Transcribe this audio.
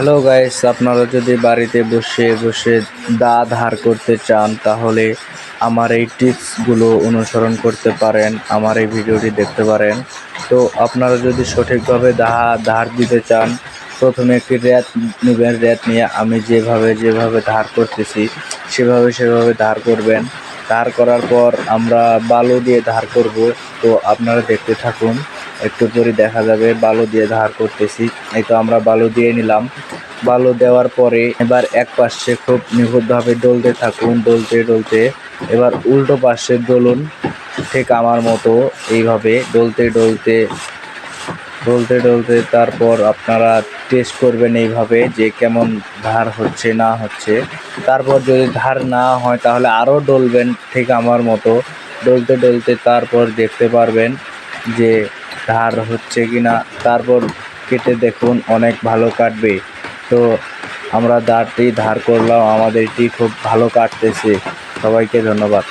Hello guys আপনারা যদি বাড়িতে বসে বসে দা ধার করতে চান, তাহলে আমার এই টিপসগুলো অনুসরণ করতে পারেন, আমার এই ভিডিওটি দেখতে পারেন। তো আপনারা যদি সঠিকভাবে দা ধার দিতে চান, প্রথমে একটি র্যাত নেবেন। র্যাত নিয়ে আমি যেভাবে যেভাবে ধার করতেছি, সেভাবে সেভাবে ধার করবেন। ধার করার পর আমরা বালু দিয়ে ধার করব। তো আপনারা দেখতে থাকুন। একটু পরে দেখা যাবে, বালু দিয়ে ধার করতেছি। এই তো আমরা বালু দিয়ে নিলাম। বালু দেওয়ার পরে এবার এক পাশে খুব নিখুঁতভাবে ডলতে থাকুন, ডলতে ডলতে। এবার উল্টো পাশে ডলুন, ঠিক আমার মতো এইভাবে ডলতে ডলতে ডলতে ডলতে। তারপর আপনারা টেস্ট করবেন এইভাবে যে কেমন ধার হচ্ছে, না হচ্ছে। তারপর যদি ধার না হয়, তাহলে আরও ডলবেন, ঠিক আমার মতো। ডলতে ডলতে তারপর দেখতে পারবেন যে ধার হচ্ছে কি না তারপর কেটে দেখুন অনেক ভালো কাটবে। তো আমরা দাঁড়টি ধার করলাম আমাদেরটি খুব ভালো কাটতেছে। সবাইকে ধন্যবাদ।